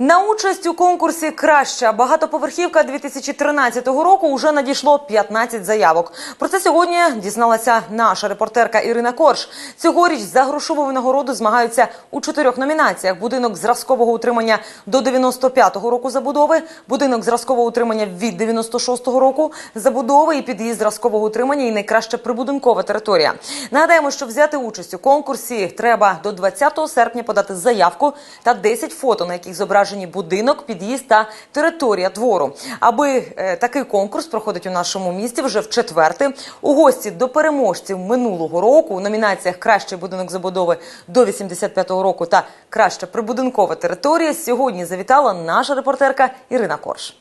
На участь у конкурсі Краща багатоповерхівка 2013 року уже надійшло 15 заявок. Про це сьогодні дізналася наша репортерка Ірина Корж. Цьогоріч за грошову винагороду змагаються у чотирьох номінаціях: будинок зразкового утримання до 95-го року забудови, будинок зразкового утримання від 96-го року забудови і під'їзд зразкового утримання і найкраща прибудинкова територія. Нагадаємо, що взяти участь у конкурсі треба до 20 серпня подати заявку та 10 фото, на яких зображені будинок, під'їзд та територія двору. Аби е, такий конкурс проходить у нашому місті вже в четверте. У гості до переможців минулого року у номінаціях Кращий будинок забудови до 85-го року та Краща прибудинкова територія сьогодні завітала наша репортерка Ірина Корж.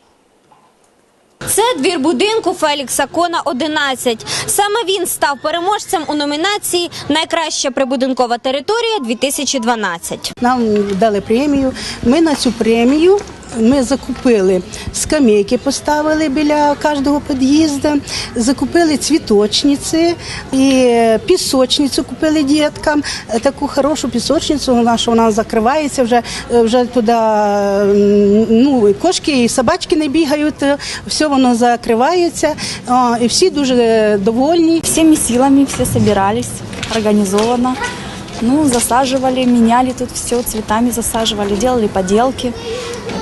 Це двір будинку Фелікса Кона 11. Саме він став переможцем у номінації Найкраща прибудинкова територія 2012. Нам дали премію. Ми на цю премію ми закупили скамейки, поставили біля кожного під'їзду, закупили цвіточниці і пісочницю купили діткам. Таку хорошу пісочницю, вона що вона закривається вже, вже туди. Ну, і кошки і собачки не бігають, все воно закривається. І всі дуже довольні. Всеми силами все собирались, организованно. Ну, засаживали, меняли тут все, цветами засаживали, делали поделки.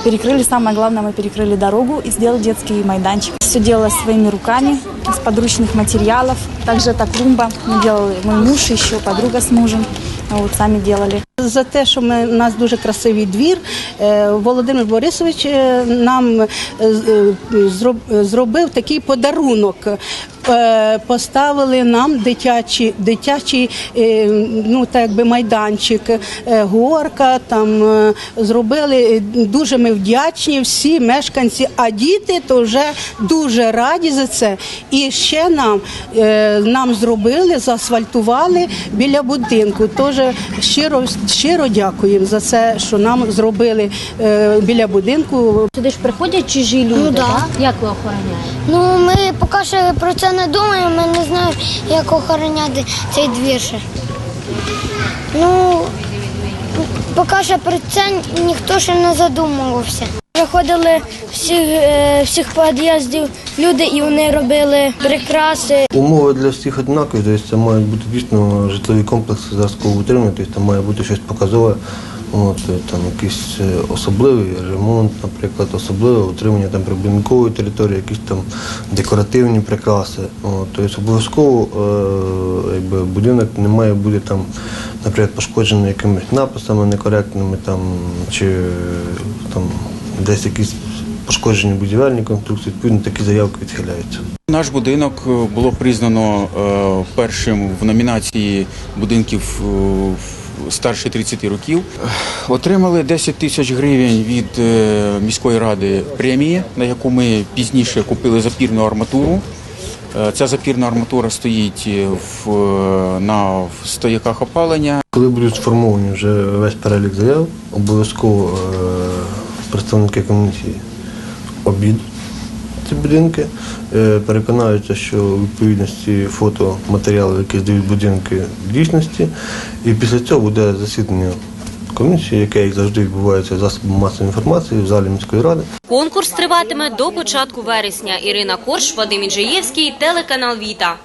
Перекрыли, самое главное, мы перекрыли дорогу и сделали детский майданчик. Все делалось своими руками, из подручных материалов. Также эта клумба мы делали мой муж, еще подруга с мужем. Вот, сами делали. За те, що ми, у нас дуже красивий двір, е, Володимир Борисович е, нам е, е, зроб- зробив такий подарунок. Е, Поставили нам дитячий, дитячий е, ну, так якби майданчик, е, горка там зробили. Дуже ми вдячні всі мешканці, а діти то вже дуже раді за це. І ще нам, нам зробили, заасфальтували біля будинку. Тож щиро, щиро дякуємо за це, що нам зробили біля будинку. Туди ж приходять чужі люди. Ну, да. так? Як ви охороняєте? Ну, ми поки що про це не думаємо, ми не знаємо, як охороняти цей двір. ще. Ну, поки що про це ніхто ще не задумувався. Приходили всіх, е, всіх під'їздів люди і вони робили прикраси. Умови для всіх однакові, тобто це мають бути дійсно житлові комплекси зразкового утримання, тобто там має бути щось показове, от, е, там якийсь е, особливий ремонт, наприклад, особливе утримання там прибудинкової території, якісь там декоративні прикраси. От, тобто обов'язково е, будинок не має бути там, наприклад, пошкоджений якимись написами некоректними там, чи е, там, десь якісь пошкоджені будівельні конструкції, відповідно такі заявки відхиляються. Наш будинок було признано першим в номінації будинків старше 30 років. Отримали 10 тисяч гривень від е, міської ради премії, на яку ми пізніше купили запірну арматуру. Е, Ця запірна арматура стоїть в, е, на стояках опалення. Коли будуть сформовані вже весь перелік заяв, обов'язково представники комісії обійдуть ці будинки, е, переконаються, що у відповідності фотоматеріалів, які здають будинки в дійсності, і після цього буде засідання комісії, яке як завжди відбувається засобом масової інформації в залі міської ради. Конкурс триватиме до початку вересня. Ірина Корш, Вадим Інжиєвський, телеканал Віта.